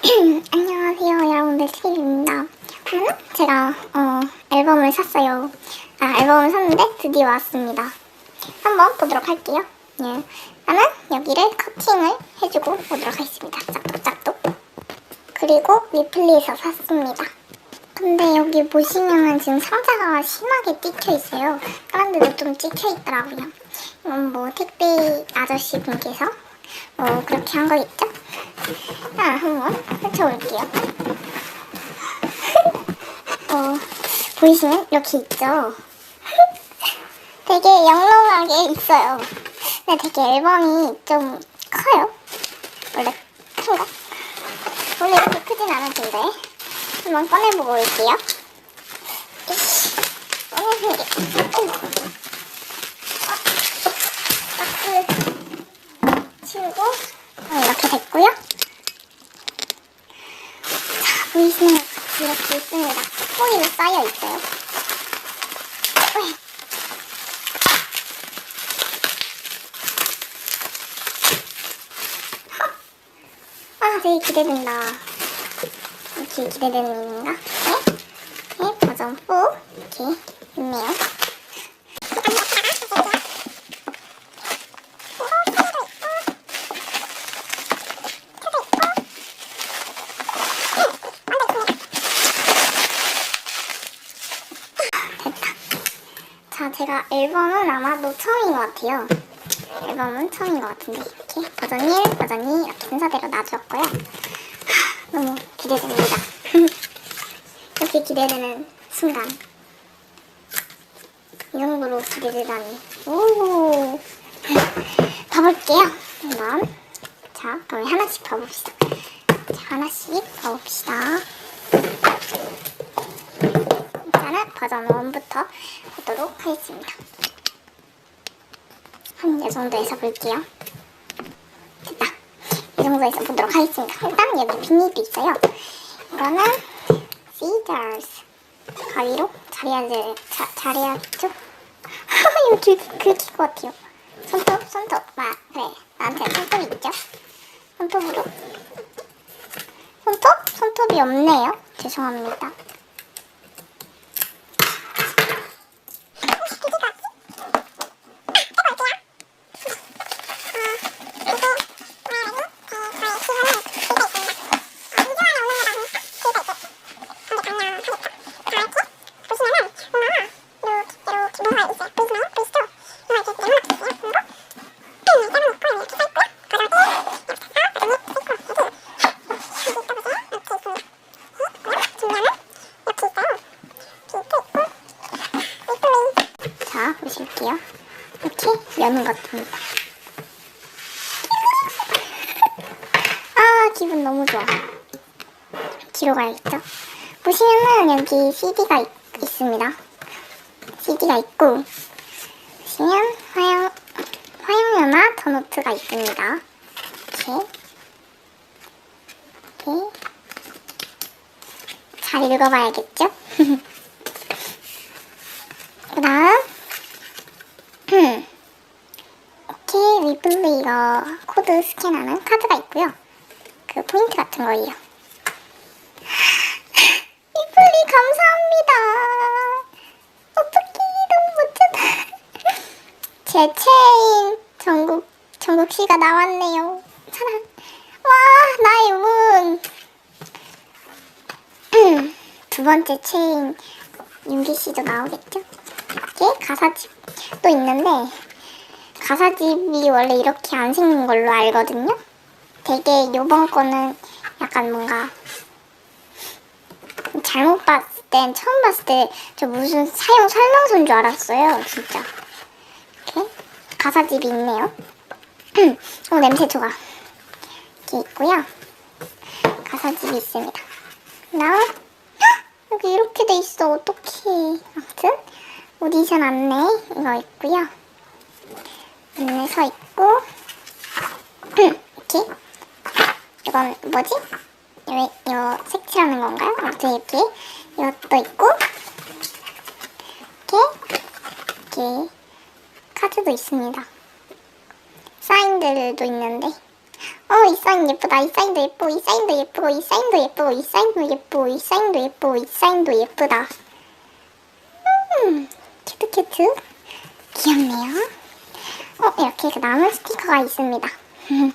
안녕하세요 여러분들. 트립입니다. 오늘은 제가 어, 앨범을 샀어요. 아 앨범을 샀는데 드디어 왔습니다. 한번 보도록 할게요. 예. 나는 여기를 커팅을 해주고 오도록 하겠습니다. 짝독짝독 그리고 리플리에서 샀습니다. 근데 여기 보시면은 지금 상자가 심하게 찍혀 있어요. 다른 데도 좀 찍혀 있더라고요. 이건 뭐 택배 아저씨 분께서 뭐 그렇게 한 거겠죠? 자, 한번 펼쳐볼게요. 어, 보이시면 이렇게 있죠? 되게 영롱하게 있어요. 근데 되게 앨범이 좀 커요. 원래 큰가? 원래 이렇게 크진 않았는데. 한번 꺼내보고 올게요. 이씨, 꺼내는 게. 오. 아. 치우고 어, 이렇게 됐고요. 자, 보이시는 것 같이 이렇게 있습니다. 뽁뽁이로 쌓여 있어요. 으이. 아, 되게 기대된다. 이렇게 기대되는 일인가? 네? 네, 버전 4 이렇게 있네요. 제가 앨범은 아마도 처음인 것 같아요. 앨범은 처음인 것 같은데 이렇게 버전 1, 버전 2 이렇게 순서대로 놔주었고요. 하, 너무 기대됩니다. 이렇게 기대되는 순간. 이 정도로 기대되다니. 오. 봐볼게요. 한번. 자, 그럼 하나씩 봐봅시다. 자, 하나씩 봐봅시다. 일단은 버전 1부터 보도록 하겠습니다. 한 이 정도에서 볼게요. 이 정도에서 보도록 하겠습니다. 일단 여기 비닐도 있어요. 이거는 scissors 가위로 자리하지 자, 자리하죠? 이거 길, 긁힐 것 같아요. 손톱, 손톱. 아, 그래. 나한테 손톱 있죠? 손톱으로. 손톱? 손톱이 없네요. 죄송합니다. 자, 보실게요. 이렇게 여는 것입니다. 아, 기분 너무 좋아. 뒤로 가야겠죠? 보시면은 여기 CD가 있, 있습니다. CD가 있고, 보시면 화영, 화영연화 더 노트가 있습니다. 이렇게. 이렇게. 잘 읽어봐야겠죠? 그 다음, 음. 오케이, 위블리 이거 코드 스캔하는 카드가 있고요. 그 포인트 같은 거예요. 제 체인 전국 전국 씨가 나왔네요. 사랑. 와 나의 운. 음, 두 번째 체인 윤기 씨도 나오겠죠? 이렇게 가사집도 있는데 가사집이 원래 이렇게 안 생긴 걸로 알거든요. 되게 요번 거는 약간 뭔가 잘못 봤을 땐 처음 봤을 때 저 무슨 사용 설명서인 줄 알았어요. 진짜. 가사집이 있네요. 어 냄새 좋아. 이렇게 있고요. 가사집이 있습니다. 그다음 여기 이렇게 돼 있어. 어떡해. 아무튼 오디션 안내 이거 있고요. 안내 서 있고 이렇게 이건 뭐지? 왜 이거 색칠하는 건가요? 아무튼 이렇게 이것도 있고 이렇게 이렇게 카드도 있습니다. 사인들도 있는데 어, 이 사인 예쁘다. 이 사인도 예쁘고, 이 사인도 예쁘고, 이 사인도 예쁘고, 이 사인도 예쁘고, 이 사인도 예쁘고, 이 사인도 예쁘다. 음, 큐트 큐트. 귀엽네요. 어, 이렇게 그 나무 스티커가 있습니다.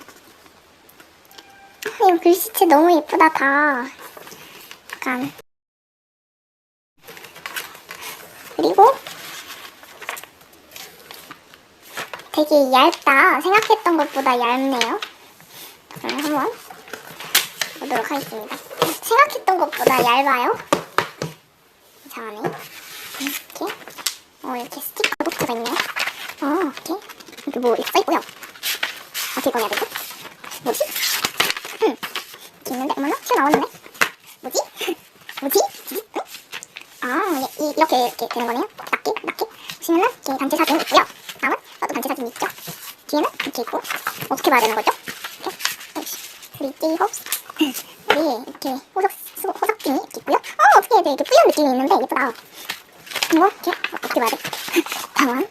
이거 글씨체 너무 예쁘다, 다. 약간. 그리고 되게 얇다. 생각했던 것보다 얇네요. 그럼 한번 보도록 하겠습니다. 생각했던 것보다 얇아요. 자, 안에 이렇게 어, 이렇게 스티커 노트가 있네요. 어, 이렇게 이렇게 뭐 이렇게 써있고요. 어떻게 꺼내야 되지? 뭐지? 음, 이렇게 있는데 어머나 튀어나오는데 뭐지? 뭐지? 뭐지? 응? 아, 이, 이, 이렇게 이렇게 되는 거네요. 낮게, 낮게. 보시면은 이렇게 단체 사진이 있고요. 다음은 또도 단체 사진이 있죠. 뒤에는 이렇게 있고 어떻게 봐야 되는 거죠? 이렇게 리티 홉스 여기 이렇게 호석 수- 호석등이 이렇게 있고요. 어 어떻게 해야 돼? 이렇게 뿌연 느낌이 있는데 예쁘다. 이거 이렇게 어떻게 봐야 돼? 다음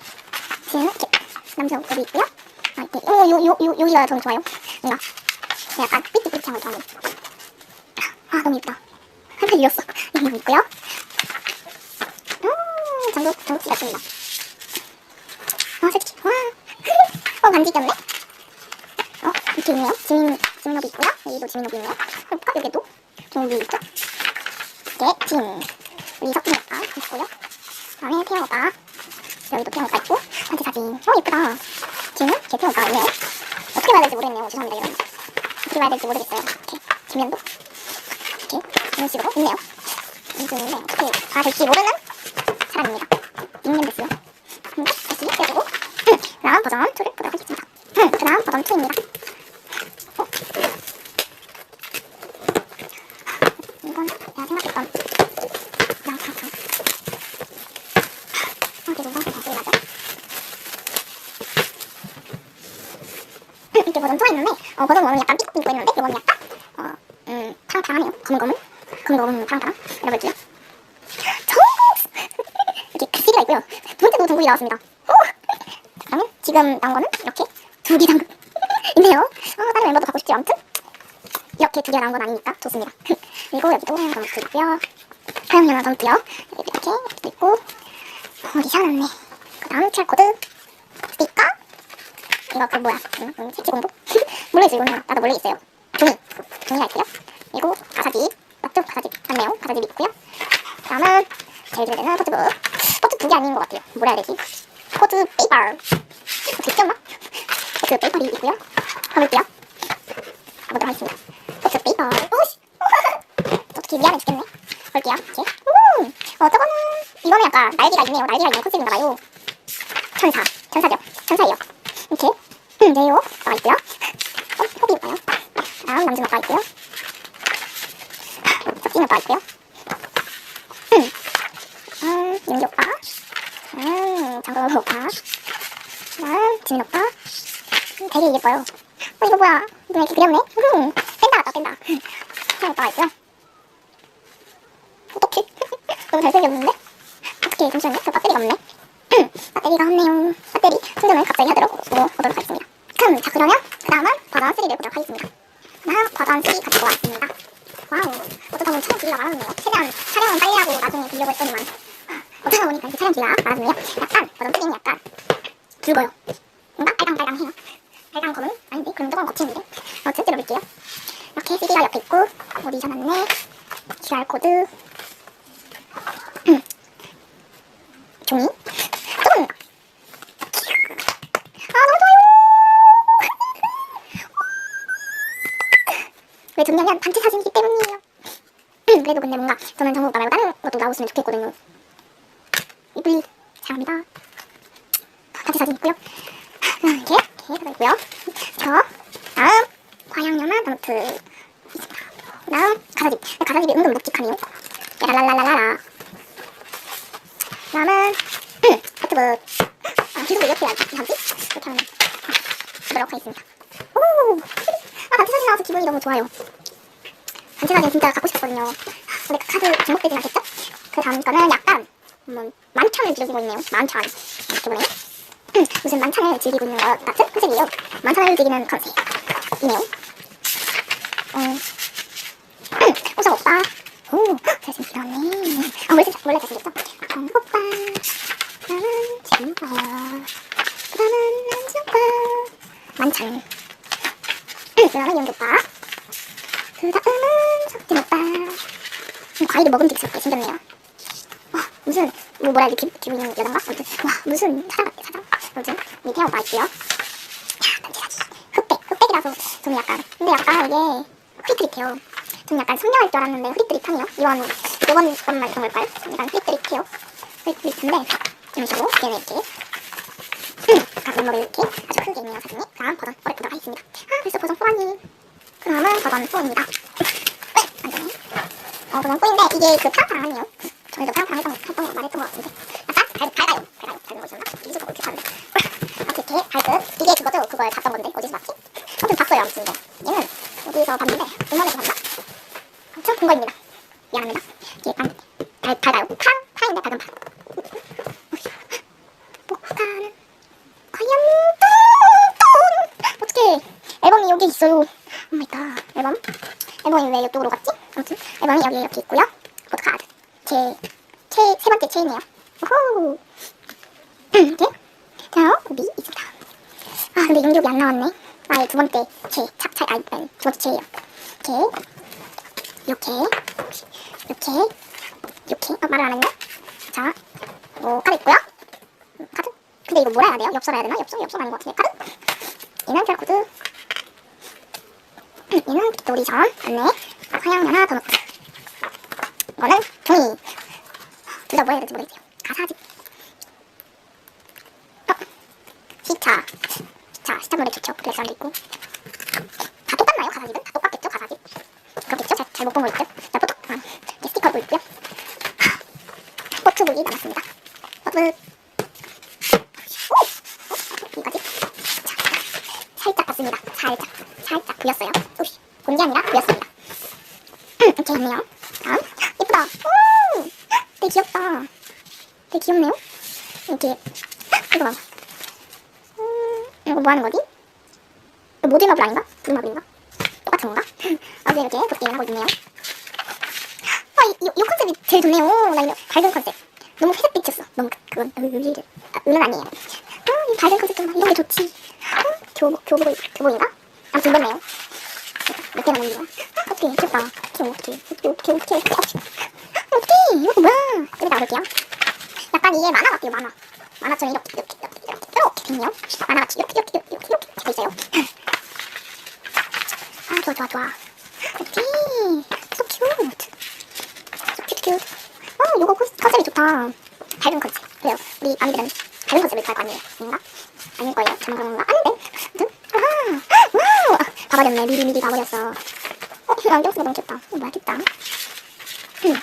뒤에는 이렇게 남자 옷이 있고요. 아, 이렇게 요 요 요 요 여기가 좀 좋아요. 뭔가 약간 삐뚤삐뚤한 거 좋아하는. 아 너무 예쁘다. 한편 잃었어. 여기 있고요. 음, 장독, 장독지 같습니다. 아, 섹시. 와. 어, 반지 꼈네? 어, 이렇게 있네요. 지민, 지민업이 있고요. 여기도 지민업이 있네요. 해볼까? 여기도 종욱이 있죠? 이게 진. 우리 석진 오빠 있고요. 다음에 태영 오빠. 여기도 오빠 있고. 단체 사진. 어, 예쁘다. 진은 제 오빠가 있네요. 어떻게 봐야 될지 모르겠네요. 죄송합니다, 여러분. 어떻게 봐야 될지 모르겠어요. 이렇게. 뒷면도. 이렇게. 이런 식으로 있네요. 이렇게 있는데 어떻게 봐야 될지 모르는 사람입니다. 닉네임 됐어요. 근데 다시 빼주고 음, 그다음 버전 2를 보도록 하겠습니다. 음, 그다음 버전 2입니다. 어? 이건 내가 생각했던 양파탕. 아, 계속 이건 다시 맞아. 음, 이렇게 버전 2가 있는데 어, 버전 1은 약간 삐걱삐걱 있는데 이거는 약간 어, 음, 파랑파랑하네요. 검은검은 검은검은 파랑파랑 이라고 했고요. 정국! 이렇게 글씨가 있고요. 두 번째도 정국이 나왔습니다. 오! 그러면 지금 나온 거는 이렇게 두 개 당근 있네요. 아, 다른 멤버도 갖고 싶지 아무튼 이렇게 두 개 나온 건 아니니까 좋습니다. 그리고 여기도 하나 더 있고요. 더 있고요. 여기 이렇게 또 있고 어디 샤놨네. 그 다음 QR 코드 스티커 이거 그 뭐야? 응, 응, 색칠 공부? 모르겠어 이거는 나도 모르겠어요. 종이 종이가 있고요. 그리고 가사지 맞죠? 가사지 맞네요. 가사지 있고요. 다음은 제일 기대되는 포트북. 포트 두 개 아닌 것 같아요. 뭐라 해야 되지? 포트 페이퍼. 어떻게 띄었나? 포트 페이퍼이 있고요. 가볼게요. 가보도록 하겠습니다. 포트 페이퍼. 오씨! 어떻게 미안해 죽겠네. 볼게요. 이렇게. 오! 어, 저거는, 이거는 약간 날개가 있네요. 날개가 있는 컨셉인가 봐요. 천사. 천사죠. 천사예요. 이렇게. 음, 네요. 나와 있고요. 어, 호비인가요? 다음 남준 오빠 있고요. 석진 오빠 있고요. 음, 음, 윤기 오빠. 음, 장동 오빠. 다음, 지민 오빠. 음, 되게 예뻐요. 어, 이거 뭐야. 눈에 이렇게 그렸네? 음, 뺀다 같다, 뺀다. 태영 오빠가 있고요. 어떡해. 너무 잘생겼는데? 어떡해, 잠시만요. 저 배터리가 없네. 음, 배터리가 없네요. 배터리 충전을 갑자기 하도록 보고 오도록 하겠습니다. 음, 자, 그러면 그 다음은 버전 3를 보도록 하겠습니다. 다음 버전 3 가지고 왔습니다. 와우, 어쩌다 보니 촬영 길이가 많았네요. 최대한 촬영은 빨리 하고 나중에 빌려고 했더니만 어쩌다 보니까 이렇게 촬영 길이가 많았네요. 약간 버전 3는 약간 굵어요. 뭔가 빨강빨강해요. 빨강 검은 아닌데 그럼 조금 거친데 어쨌든 들어볼게요. 이렇게 CD가 옆에 있고 오디션 안내 QR 코드 음. 종이 조금 아 너무 좋아요. 왜 좋냐면 단체 사진이기 때문이에요. 음, 그래도 근데 뭔가 저는 정우 오빠 말고 다른 것도 나왔으면 좋겠거든요. 이쁘리 잘합니다. 단체 사진 있고요. 아, 이렇게 이렇게 들어있고요. 저 다음 과양연화 노트 있습니다. 다음 가사집. 가사집이 은근 묵직하네요. 라라라라라. 다음은 음, 하트북. 아, 계속 이렇게 하지? 이렇게 하면 보도록 하겠습니다. 오! 아, 단체 사진 나와서 기분이 너무 좋아요. 단체 사진 진짜 갖고 싶거든요. 근데 그 카드 중복되진 않겠죠? 그 다음 거는 약간 뭐, 만찬을 즐기고 있네요. 만찬. 이렇게 보네요. 음, 무슨 만찬을 즐기고 있는 것 같은 컨셉이에요. 만찬을 즐기는 컨셉이네요. 어. 우성 오빠. 오, 잘생기었네 아, 원래, 잘- 원래 잘생겼어? 정 오빠. 나는 지금 오빠. 나는 난지 오빠. 만찬. 그 다음은 연기 오빠. 그 다음은 석진 오빠. 음, 과일을 먹음직스럽게 생겼네요. 와, 무슨, 뭐, 뭐라 해야 되 기, 기분 있는 여잔가? 아무튼, 와, 무슨 사람 같아, 사람. 아무튼, 이 태양 오빠 있고요. 야, 던지사기. 흑백, 흑백이라서 저는 약간, 근데 약간 이게 흐릿흐릿해요. 저는 약간 선명할 줄 알았는데 흐릿흐릿하네요. 이번, 이번 것만 이런 걸까요? 약간 흐릿흐릿해요. 흐릿흐릿한데, 이런 식으로, 얘는 이렇게. 음, 각 멤버를 이렇게 아주 크게 있네요, 사진이. 다음 버전, 버려 보도록 하겠습니다. 아, 벌써 버전 4아니 그 다음은 버전 4입니다. 네. 어, 버전 4인데, 이게 그 파랑파랑 아니에요. 저희도 파랑파랑 했던, 거 말했던 것 같은데. 발, 밝아요. 밝아요. 밝은 거였나? 이주가 어떻게 하는데. 어떻게, 밝은. 이게 그거죠? 그걸 봤던 건데, 어디서 봤지? 아무튼 봤어요, 아무튼 이거. 얘는 어디서 봤는데, 음원에서 봤나? 아무튼 본 거입니다. 미안합니다. 이게 반, 발, 밝아요. 파, 파인데 밝은 파. 목가는 과연 똥똥 어떻게 앨범이 여기 있어요 오마이갓 앨범? 앨범이 왜 이쪽으로 갔지? 아무튼 앨범이 여기 이렇게 있고요. 포토카드 제세 번째 체이네요. 오호! 이렇게 다음이 있습니다. 아 근데 용접이 안 나왔네. 아예 두 번째 체 차, 차, 아니, 아니 두 번째 체예요. 이렇게 이렇게 이렇게 이렇게. 어 말을 안 했네 자뭐 카드 있고요. 음, 카드? 근데 이거 뭐라 해야 돼요? 엽서라 해야 되나? 엽서? 엽서가 아닌 것 같은데 카드? QR 코드 음, 얘는 빅토리 점 안내 더 넣고. 이거는 종이. 둘 다 뭐 해야 될지 모르겠어요. 가사지. 어. 시차 시차 시차 노래 좋죠. 블랙선도 있고. 다 똑같나요 가사집은? 다 똑같겠죠 가사집? 그렇겠죠? 잘못 본 거 있죠? 자 포토 아, 스티커도 있고요 포트북이 남았습니다. 포트북 살짝 봤습니다. 살짝. 살짝 부였어요. 우리 본게 아니라 부였습니다. 이렇게 했네요. 다음. 예쁘다. 오! 되게 귀엽다. 되게 귀엽네요. 이렇게. 이거 봐. 음, 이거 뭐 하는 거지? 이거 모델마블 아닌가? 블루 마블인가? 똑같은 건가? 어제 이렇게 도끼 하고 있네요. 아, 이, 이, 이 컨셉이 제일 좋네요. 나 이거 밝은 컨셉. 너무 회색 빛이었어. 너무 그- 그건 아, 의는 아니에요. 아, 이 밝은 컨셉 좀 이런 게 좋지. 아, 교복 교복 교복인가? 아무튼 이렇네요. 먹는 거야? 아, 어떻게 귀엽다. 어떻게 어떻게 어떻게 어떻게 어떻게 어떻게 이거 뭐야? 여기다 넣을게요. 약간 이게 만화 같아요 만화. 만화처럼 이렇게 이렇게 이렇게 이렇게 이렇게 됐네요. 만화같이 이렇게 이렇게 이렇게 이렇게 돼 있어요. 아 좋아 좋아 좋아. 어떻게 so cute. so cute cute. 어 이거 컨- 컨셉이 좋다. 밝은 컨셉. 그래요. 우리 아미들은 밝은 컨셉을 좋아할 거 아니에요. 아닌가? 아닐 거예요. 아무튼 와 봐버렸네. 미리 미리 봐버렸어. 어 이거 안경 쓰고 너무 귀엽다. 이거 뭐야 귀엽다. 음.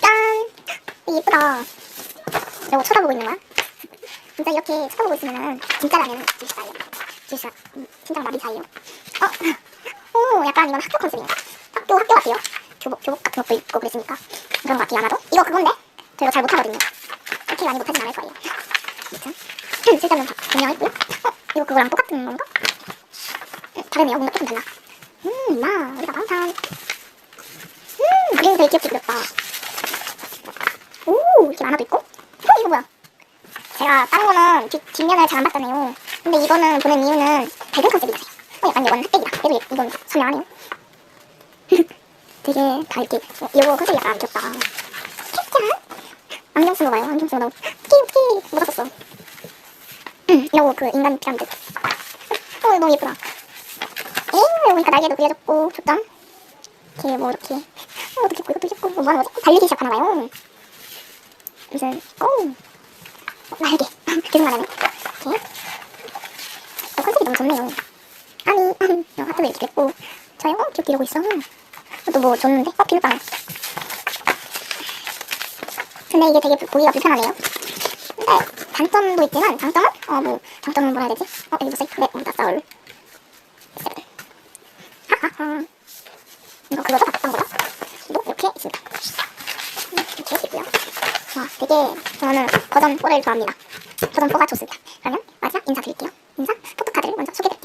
짠. 예쁘다. 이거 쳐다보고 있는 거야? 진짜 이렇게 쳐다보고 있으면은 진짜라면 진짜예요. 진짜 음, 진짜 마비 사이요. 어, 오 약간 이건 학교 컨셉인가? 학교 학교 같아요. 교복 교복 같은 것도 입고 그랬으니까 그런 것 같아요 아마도. 이거 그건데 저 이거 잘 못하거든요. 이렇게 많이 못하진 않을 거예요. 아무튼 실제로는 다 분명 했고요. 어 이거 그거랑 똑같은 건가? 음, 다르네요. 뭔가 조금 달라. 음, 마 우리가 방탄. 음, 그림 되게 귀엽게 그렸다. 오 이렇게 만화도 있고. 어 이거 뭐야? 제가 다른 거는 뒷, 뒷면을 잘 안 봤잖아요. 근데 이거는 보는 이유는 밝은 컨셉이라서요. 어, 약간 이건 흑백이다. 그래도 이건 선명하네요. 되게 다 이렇게 어, 이거 컨셉이 약간 귀엽다. 짠! 안경 쓴거 봐요. 안경 쓴거 너무 끼끼 못 썼어. 음, 이러고 그 인간 피라미드. 어 너무 예쁘다. 날개도 그려졌고 좋다. 이렇게 뭐 이렇게 어, 어떻게 이것도 있고 뭐 하는 거지? 달리기 시작하나 봐요. 무슨 오 날개 계속 말하네. 이렇게 어, 컨셉이 너무 좋네요. 아니 어, 하트도 이렇게 됐고 저요 어, 귀엽게 이러고 있어. 또 뭐 줬는데 어 비눗방울. 근데 이게 되게 보기가 불편하네요. 근데 단점도 있지만 장점은 어 뭐 장점은 뭐라 해야 되지? 어 여기 보세요. 네, 어, 나싸울. 아, 이거 그거죠? 바꿨던 거죠? 이렇게 있습니다. 이렇게 있고요. 와, 되게 저는 버전 4를 좋아합니다. 버전 4가 좋습니다. 그러면 마지막 인사드릴게요. 인사 포토카드를 먼저 소개를